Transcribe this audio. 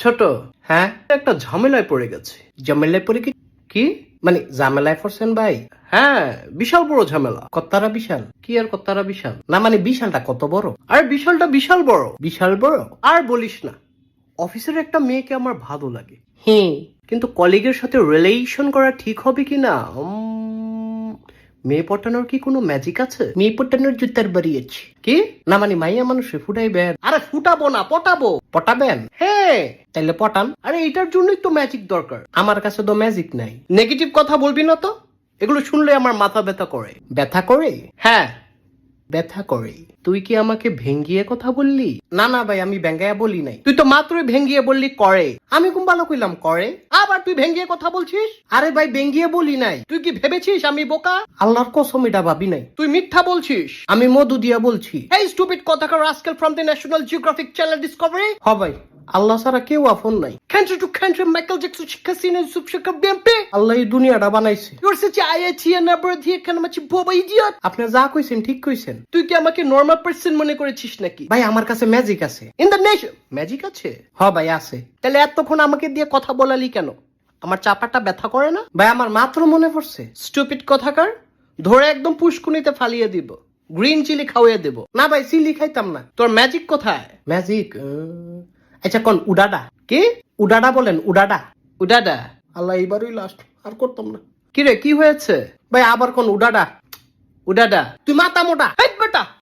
ছোট। হ্যাঁ? একটা ঝামেলায় পড়ে গেছে। ঝামেলায় পড়ে কি কি? মানে ঝামেলায় পড়ছেন ভাই? হ্যাঁ বিশাল বড় ঝামেলা। কত্তারা বিশাল। কি আর কত্তারা বিশাল? না মানে বিশালটা কত বড়? আর বিশালটা বিশাল বড়। বিশাল বড়? আর বলিস না। অফিসের একটা মেয়েকে আমার ভালো লাগে। হ্যাঁ কিন্তু কলিগের সাথে রিলেশন করা ঠিক হবে কি না মেয়ে পটানোর কি কোনো ম্যাজিক আছে? মেয়ে পটানোর জুতার বাড়িয়েছি কি? না মানে মাইয়া মানুষে ফুটাইবেন আরে ফুটাবো না, পটাবো। পটাবেন? হ্যাঁ। তাইলে পটান। আরে এটার জন্যই তো ম্যাজিক দরকার। আমার কাছে তো ম্যাজিক নাই। নেগেটিভ কথা বলবি না তো? এগুলো শুনলে আমার মাথা ব্যথা করে। ব্যথা করে? হ্যাঁ। ব্যথা করে। তুই কি আমাকে ভেঙ্গিয়ে কথা বললি? না না ভাই, আমি ভেঙ্গাইয়া বলি নাই। তুই তো মাত্রই ভেঙ্গিয়ে বললি, করে। আমি কুম ভালো কইলাম, করে। আবার তুই ভেঙ্গিয়ে কথা বলছিস? আরে ভাই, ভেঙ্গিয়ে বলি নাই। তুই কি ভেবেছিস আমি বোকা? আল্লাহর কসম, এটা ভাবি নাই। তুই মিথ্যা বলছিস। আমি মধু দিয়া বলছি। এই স্টুপিড কথাকার আজকাল from the National Geographic channel Discovery হ ভাই। আল্লাহ ছাড়া কেউ আপন নাই। Country to country Michael Jackson শিক্ষা, সিনে সুপ শিক্ষা বিএমপি আল্লাহ দুনিয়াটা বানাইছে। ইউর সাচ আইআইটি এন্ড আবার দিয়ে কেন মাছি বোবা ইডিয়ট আপনি যা কইছেন, ঠিক কইছেন। তুই কি আমাকে নরমাল পার্সন মনে করেছিস নাকি? ভাই, আমার কাছে ম্যাজিক আছে। ইন দ্য নেশন ম্যাজিক আছে? হ ভাই, আছে। তাহলে এতক্ষণ আমাকে দিয়ে কথা বলালি কেন? আমার চাপাটা ব্যথা করে না? ভাই, আমার মাত্র মনে পড়ছে। স্টুপিড কথাকার ধরে একদম পুষ্কুনিতে ফালিয়ে দিব। গ্রিন চিলি খাওয়িয়ে দেব। না ভাই চিলি খাইতাম না। তোর ম্যাজিক কোথায়? ম্যাজিক আচ্ছা কোন উডাডা? কি? উডাডা বলেন উডাডা। উডাডা। আল্লাহ এইবারই লাস্ট আর করতাম না। কি রে কি হয়েছে? ভাই আবার কোন উডাডা? উডাডা। তুই মাথা মোটা। বেটা!